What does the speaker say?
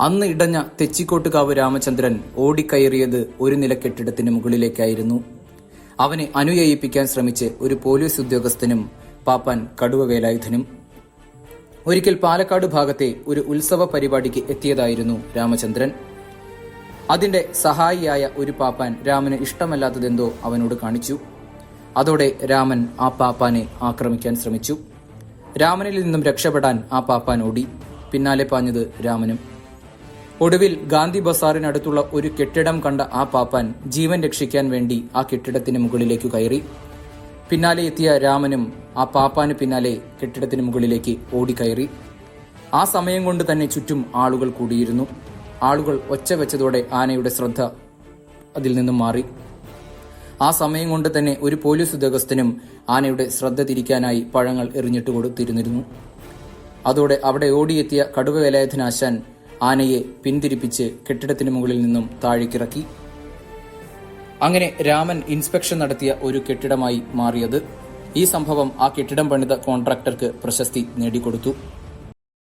അന്ന് ഇടഞ്ഞ തെച്ചിക്കോട്ടുകാവ് രാമചന്ദ്രൻ ഓടിക്കയറിയത് ഒരു നില കെട്ടിടത്തിന് മുകളിലേക്കായിരുന്നു. അവനെ അനുയയിപ്പിക്കാൻ ശ്രമിച്ച് ഒരു പോലീസ് ഉദ്യോഗസ്ഥനും പാപ്പാൻ കടുവ വേലായുധനും ഒരിക്കൽ പാലക്കാട് ഭാഗത്തെ ഒരു ഉത്സവ പരിപാടിക്ക് എത്തിയതായിരുന്നു രാമചന്ദ്രൻ. അതിന്റെ സഹായിയായ ഒരു പാപ്പാൻ രാമന് ഇഷ്ടമല്ലാത്തതെന്തോ അവനോട് കാണിച്ചു. അതോടെ രാമൻ ആ പാപ്പാനെ ആക്രമിക്കാൻ ശ്രമിച്ചു. രാമനിൽ നിന്നും രക്ഷപ്പെടാൻ ആ പാപ്പാൻ ഓടി. പിന്നാലെ പാഞ്ഞത് രാമനും. ഒടുവിൽ ഗാന്ധി ബസാറിനടുത്തുള്ള ഒരു കെട്ടിടം കണ്ട ആ പാപ്പാൻ ജീവൻ രക്ഷിക്കാൻ വേണ്ടി ആ കെട്ടിടത്തിന് മുകളിലേക്ക് കയറി. പിന്നാലെ എത്തിയ രാമനും ആ പാപ്പാന് പിന്നാലെ കെട്ടിടത്തിന് മുകളിലേക്ക് ഓടിക്കയറി. ആ സമയം കൊണ്ട് തന്നെ ചുറ്റും ആളുകൾ കൂടിയിരുന്നു. ആളുകൾ ഒച്ച വെച്ചതോടെ ആനയുടെ ശ്രദ്ധ അതിൽ നിന്നും മാറി. ആ സമയം കൊണ്ട് തന്നെ ഒരു പോലീസ് ഉദ്യോഗസ്ഥനും ആനയുടെ ശ്രദ്ധ തിരിക്കാനായി പഴങ്ങൾ എറിഞ്ഞിട്ട് കൊടുത്തിരുന്നിരുന്നു. അതോടെ അവിടെ ഓടിയെത്തിയ കടുവ വേലായുധനാശാൻ ആനയെ പിന്തിരിപ്പിച്ച് കെട്ടിടത്തിന് മുകളിൽ നിന്നും താഴേക്കിറക്കി. അങ്ങനെ രാമൻ ഇൻസ്പെക്ഷൻ നടത്തിയ ഒരു കെട്ടിടമായി മാറിയത്. ഈ സംഭവം ആ കെട്ടിടം പണിത കോൺട്രാക്ടർക്ക് പ്രശസ്തി നേടിക്കൊടുത്തു.